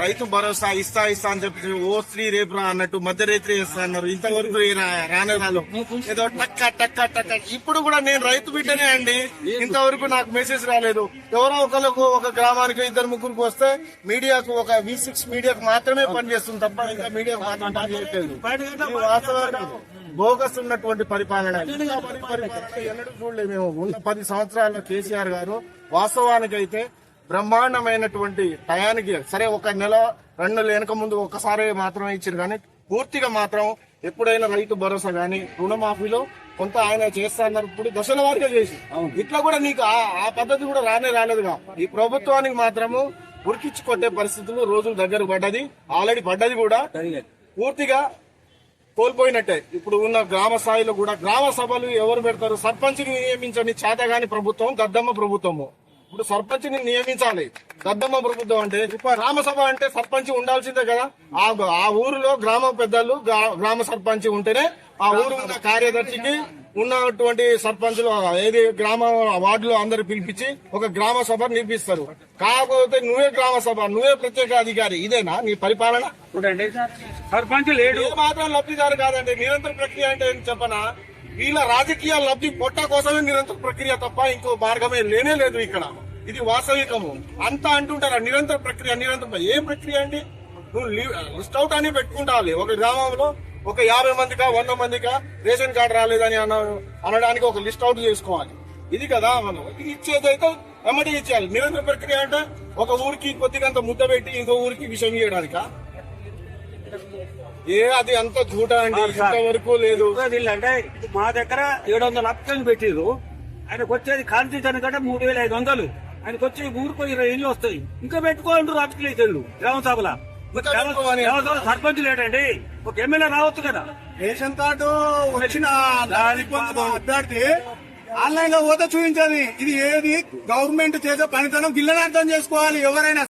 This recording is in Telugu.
రైతు భరోసా ఇస్తా ఇస్తా అని చెప్పి ఓ స్త్రీ రేపు రా అన్నట్టు మధ్య రైతు ఇస్తా అన్నారు. ఇంతవరకు రా- రానే రాలు ఏదో టక్క టక్క టక్క ఇప్పుడు కూడా నేను రైతు బిడ్డనే అండి. ఇంతవరకు నాకు మెసేజ్ రాలేదు. ఎవరో ఒకరికి ఒక గ్రామానికి ఇద్దరు ముగ్గురికి వస్తే మీడియాకు ఒక వి సిక్స్ మీడియాకు మాత్రమే పనిచేస్తుంది తప్ప ఇంకా మీడియాకు మాత్రం పనిచేయట్లేదు వాస్తవంగా బోగస్ ఉన్నటువంటి పరిపాలన. ఎన్నడూ చూడలేదు మేము ఉన్న పది సంవత్సరాల కేసీఆర్ గారు వాస్తవానికి అయితే బ్రహ్మాండమైనటువంటి టయానికి సరే ఒక నెల రెండు నెలల వెనక ముందు ఒక్కసారి మాత్రమే ఇచ్చారు కానీ పూర్తిగా మాత్రం ఎప్పుడైనా రైతు భరోసా గానీ రుణమాఫీలో కొంత ఆయన చేస్తాన్నారు ఇప్పుడు దశల వారిగా చేసి. ఇట్లా కూడా నీకు ఆ- పద్ధతి కూడా రానే రాలేదుగా. ఈ ప్రభుత్వానికి మాత్రము ఉరికిచ్చి కొట్టే పరిస్థితులు రోజులు దగ్గర పడ్డది ఆల్రెడీ పడ్డది కూడా పూర్తిగా కోల్పోయినట్టే. ఇప్పుడు ఉన్న గ్రామ స్థాయిలో కూడా గ్రామ సభలు ఎవరు పెడతారు? సర్పంచ్ నియమించండి చేతగాని ప్రభుత్వం దద్దమ్మ ప్రభుత్వము. ఇప్పుడు సర్పంచ్ని నియమించాలి. దద్దమ్మ ప్రభుత్వం అంటే ఇప్పుడు గ్రామ సభ అంటే సర్పంచ్ ఉండాల్సిందే కదా. ఆ ఆ ఊరిలో గ్రామ పెద్దలు గ్రా- గ్రామ సర్పంచ్ ఉంటేనే ఆ ఊరు ఉన్న కార్యదర్శికి ఉన్నటువంటి సర్పంచులు ఏది గ్రామ వార్డులో అందరు పిలిపించి ఒక గ్రామ సభ నిర్మిస్తారు. కాకపోతే నువ్వే గ్రామ సభ నువ్వే ప్రత్యేక అధికారి. ఇదేనా నీ పరిపాలన? సర్పంచ్ లేడు. మాత్రం లబ్ధిదారు కాదండి. నిరంతర ప్రక్రియ అంటే చెప్పనా? వీళ్ళ రాజకీయ లబ్ధి పొట్ట కోసమే నిరంతర ప్రక్రియ తప్ప ఇంకో మార్గమే లేనే లేదు ఇక్కడ. ఇది వాస్తవికము. అంతా అంటుంటారా నిరంతర ప్రక్రియ నిరంతర ఏ ప్రక్రియ అండి? నువ్వు లిస్ట్ అవుట్ అని పెట్టుకుంటావాలి ఒక గ్రామంలో ఒక యాభై మందికా వంద మందికా రేషన్ కార్డు రాలేదని అన్న అనడానికి ఒక లిస్ట్ అవుట్ చేసుకోవాలి. ఇది కదా మనం. ఇది ఇచ్చేదైతే వెంబడి ఇచ్చేయాలి. నిరంతర ప్రక్రియ అంటే ఒక ఊరికి కొద్దిగంత ముద్ద పెట్టి ఇంకో ఊరికి విషయం ఇవ్వడానికా ఏ అది అంత చూట అండి? ఇంతవరకు లేదు. అంటే మా దగ్గర ఏడు వందల లక్షలు పెట్టిర్రు. ఆయనకు వచ్చేది కాన్స్టిట్యూషన్ కంటే మూడు వేల ఐదు వందలు. ఆయనకు వచ్చి ఊరుకో ఇరవై ఇల్లు వస్తాయి. ఇంకా పెట్టుకోండి రాజకీయ గ్రామ సభల. సర్పంచ్ లేడండి ఒక ఎమ్మెల్యే రావచ్చు కదా. రేషన్ కార్డు వచ్చిన అభ్యర్థి ఆన్లైన్లో పోతే చూపించాలి. ఇది ఏది? గవర్నమెంట్ చేసే పనితనం గిల్లని అర్థం చేసుకోవాలి ఎవరైనా